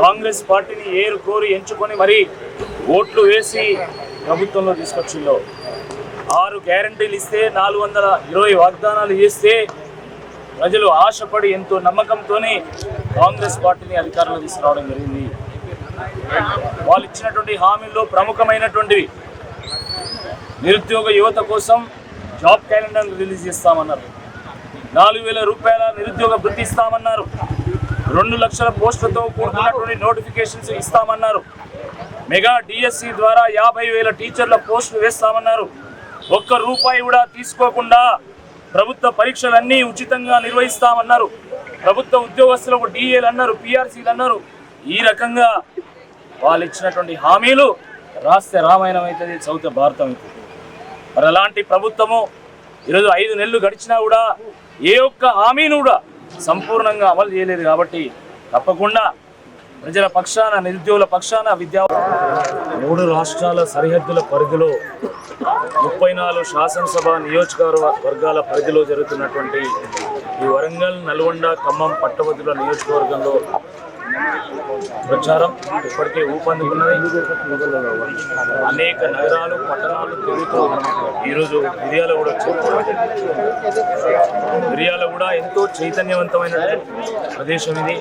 కాంగ్రెస్ పార్టీని ఏరు కోరి ఎంచుకొని మరి ఓట్లు వేసి ప్రభుత్వంలో తీసుకొచ్చిందో. ఆరు గ్యారంటీలు ఇస్తే నాలుగు వందల ఇరవై వాగ్దానాలు చేస్తే ప్రజలు ఆశపడి ఎంతో నమ్మకంతోనే కాంగ్రెస్ పార్టీని అధికారంలో తీసుకురావడం జరిగింది. వాళ్ళు ఇచ్చినటువంటి హామీల్లో ప్రముఖమైనటువంటివి నిరుద్యోగ యువత కోసం జాబ్ క్యాలెండర్ రిలీజ్ చేస్తామన్నారు. నాలుగు వేల రూపాయల నిరుద్యోగ వృత్తి ఇస్తామన్నారు. రెండు లక్షల పోస్టులతో కూడుకున్నటువంటి నోటిఫికేషన్స్ ఇస్తామన్నారు. మెగా డిఎస్సి ద్వారా యాభై వేల టీచర్ల పోస్టులు వేస్తామన్నారు. ఒక్క రూపాయి కూడా తీసుకోకుండా ప్రభుత్వ పరీక్షలన్నీ ఉచితంగా నిర్వహిస్తామన్నారు. ప్రభుత్వ ఉద్యోగస్తులకు డిఏలు అన్నారు పిఆర్సీలు అన్నారు. ఈ రకంగా వాళ్ళు ఇచ్చినటువంటి హామీలు రాస్తే రామాయణం అవుతుంది చదివితే భారతం అవుతుంది మరి అలాంటి ప్రభుత్వము ఈరోజు ఐదు నెలలు గడిచినా కూడా ఏ ఒక్క హామీని కూడా సంపూర్ణంగా అమలు చేయలేదు కాబట్టి తప్పకుండా ప్రజల పక్షాన నిరుద్యోగుల పక్షాన విద్యా మూడు రాష్ట్రాల సరిహద్దుల పరిధిలో ముప్పై నాలుగు శాసనసభ నియోజకవర్గ వర్గాల పరిధిలో జరుగుతున్నటువంటి ఈ వరంగల్ నల్గొండ ఖమ్మం పట్టభద్రుల నియోజకవర్గంలో ప్రచారం ఇప్పటికే ఊపందుకున్నది. అనేక నగరాలు పట్టణాలు తిరుగుతూ ఈరోజు మిరియాల కూడా వచ్చారు మిరియాల కూడా ఎంతో చైతన్యవంతమైన ప్రదేశం ఇది.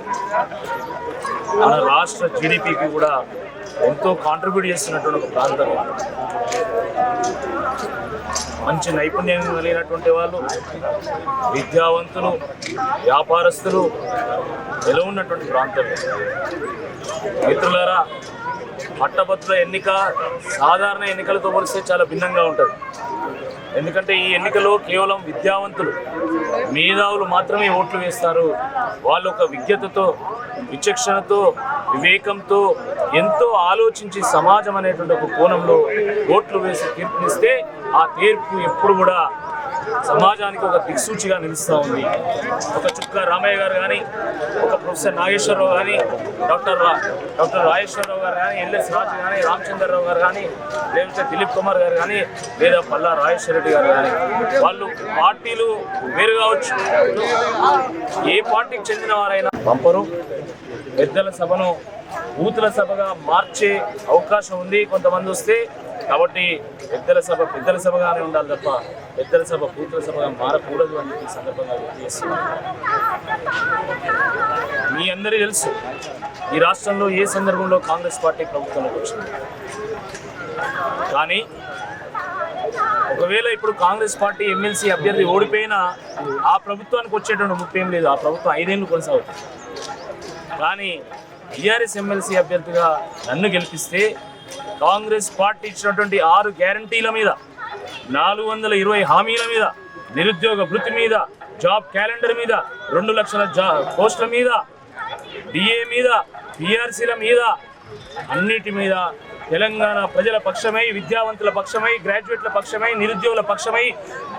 మన రాష్ట్ర జీడిపికి కూడా ఎంతో కాంట్రిబ్యూట్ చేస్తున్నటువంటి ఒక ప్రాంతం మంచి నైపుణ్యం కలిగినటువంటి వాళ్ళు విద్యావంతులు వ్యాపారస్తులు నిలవున్నటువంటి ప్రాంతం మిత్రులారా పట్టభద్రుల ఎన్నిక సాధారణ ఎన్నికలతో పోలిస్తే చాలా భిన్నంగా ఉంటుంది. ఎందుకంటే ఈ ఎన్నికలో కేవలం విద్యావంతులు మేధావులు మాత్రమే ఓట్లు వేస్తారు. వాళ్ళు ఒక విజ్ఞతతో విచక్షణతో వివేకంతో ఎంతో ఆలోచించి సమాజం అనేటువంటి ఒక కోణంలో ఓట్లు వేసి తీర్పునిస్తే ఆ తీర్పు ఎప్పుడు కూడా సమాజానికి ఒక దిక్సూచిగా నిలుస్తూ ఉంది. ఒక చుక్క రామయ్య గారు కానీ ఒక ప్రొఫెసర్ నాగేశ్వరరావు కానీ డాక్టర్ రా డాక్టర్ రాజేశ్వరరావు గారు కానీ ఎల్ఎస్ రాజు కానీ రామచంద్రరావు గారు కానీ లేదంటే దిలీప్ కుమార్ గారు కానీ లేదా పల్లా రాజేశ్వర రెడ్డి గారు కానీ వాళ్ళు పార్టీలు వేరు కావచ్చు. ఏ పార్టీకి చెందిన వారైనా పంపరు. పెద్దల సభను బూతుల సభగా మార్చే అవకాశం ఉంది. కొంతమంది వస్తే కాబట్టి పెద్దల సభ పెద్దల సభగానే ఉండాలి తప్ప పెద్దల సభ బూతుల సభగా మారకూడదు అని ఈ సందర్భంగా చేస్తున్నాను. మీ అందరికీ తెలుసు ఈ రాష్ట్రంలో ఏ సందర్భంలో కాంగ్రెస్ పార్టీ ప్రభుత్వంలోకి వచ్చింది? కానీ ఒకవేళ ఇప్పుడు కాంగ్రెస్ పార్టీ ఎమ్మెల్సీ అభ్యర్థి ఓడిపోయినా ఆ ప్రభుత్వానికి వచ్చేటువంటి ముప్పేం లేదు ఆ ప్రభుత్వం ఐదేళ్ళు కొనసాగుతుంది. కానీ టీఆర్ఎస్ ఎమ్మెల్సీ అభ్యర్థిగా నన్ను గెలిపిస్తే కాంగ్రెస్ పార్టీ ఇచ్చినటువంటి ఆరు గ్యారంటీల మీద నాలుగు వందల ఇరవై హామీల మీద నిరుద్యోగ వృత్తి మీద జాబ్ క్యాలెండర్ మీద రెండు లక్షల జా పోస్టుల మీద డిఏ మీద పిఆర్సీల మీద అన్నిటి మీద తెలంగాణ ప్రజల పక్షమై విద్యావంతుల పక్షమై గ్రాడ్యుయేట్ల పక్షమై నిరుద్యోగుల పక్షమై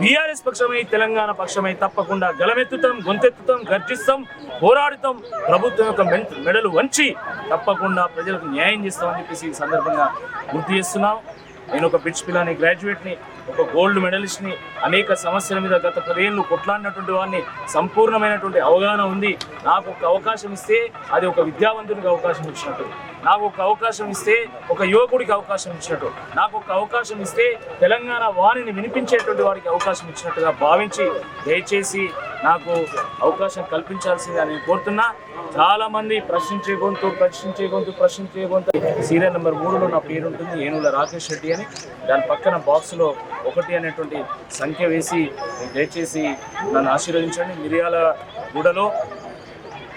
బీఆర్ఎస్ పక్షమై తెలంగాణ పక్షమై తప్పకుండా గలమెత్తుతాం గొంతెత్తుతాం గర్జిస్తాం పోరాడుతాం. ప్రభుత్వం యొక్క మెడలు వంచి తప్పకుండా ప్రజలకు న్యాయం చేస్తామని చెప్పేసి ఈ సందర్భంగా గుర్తు చేస్తున్నాం. నేను ఒక పిచ్ పిల్లని గ్రాడ్యుయేట్ని ఒక గోల్డ్ మెడలిస్ట్ని అనేక సమస్యల మీద గత పదేళ్ళు కొట్లాడినటువంటి వాడిని సంపూర్ణమైనటువంటి అవగాహన ఉంది. నాకు ఒక అవకాశం ఇస్తే అది ఒక విద్యావంతునికి అవకాశం ఇచ్చినట్టు. నాకు ఒక అవకాశం ఇస్తే ఒక యువకుడికి అవకాశం ఇచ్చినట్టు. నాకు ఒక అవకాశం ఇస్తే తెలంగాణ వాణిని వినిపించేటువంటి వారికి అవకాశం ఇచ్చినట్టుగా భావించి దయచేసి నాకు అవకాశం కల్పించాల్సిందే అని కోరుతున్నా. చాలా మంది ప్రశ్నించే గొంతు ప్రశ్నించే గొంతు ప్రశ్నించే గొంతు. సీరియల్ నెంబర్ మూడులో నా పేరు ఉంటుంది ఏనుగుల రాకేష్ రెడ్డి అని. దాని పక్కన బాక్స్లో ఒకటి అనేటువంటి సంఖ్య వేసి దయచేసి నన్ను ఆశీర్వదించండి. మిరియాల గూడలో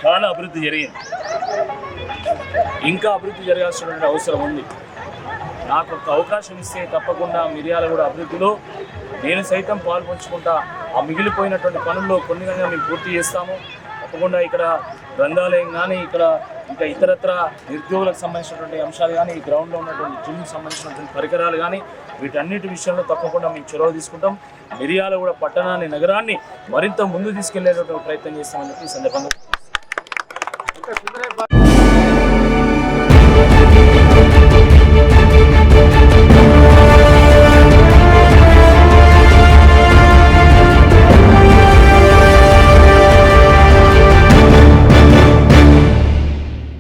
చాలా అభివృద్ధి జరిగింది. ఇంకా అభివృద్ధి జరగాల్సినటువంటి అవసరం ఉంది. నాకు ఒక అవకాశం ఇస్తే తప్పకుండా మిరియాల కూడా అభివృద్ధిలో నేను సైతం పాల్పంచుకుంటా ఆ మిగిలిపోయినటువంటి పనుల్లో కొన్ని కనుక మేము పూర్తి చేస్తాము. తప్పకుండా ఇక్కడ గ్రంథాలయం కానీ ఇక్కడ ఇంకా ఇతరత్ర నిరుద్యోగులకు సంబంధించినటువంటి అంశాలు కానీ ఈ గ్రౌండ్లో ఉన్నటువంటి జిమ్కి సంబంధించినటువంటి పరికరాలు కానీ వీటన్నిటి విషయంలో తప్పకుండా మేము చొరవ తీసుకుంటాం. మిరియాల కూడా పట్టణాన్ని నగరాన్ని మరింత ముందు తీసుకెళ్ళేటువంటి ప్రయత్నం చేస్తామని చెప్పి ఈ సందర్భంగా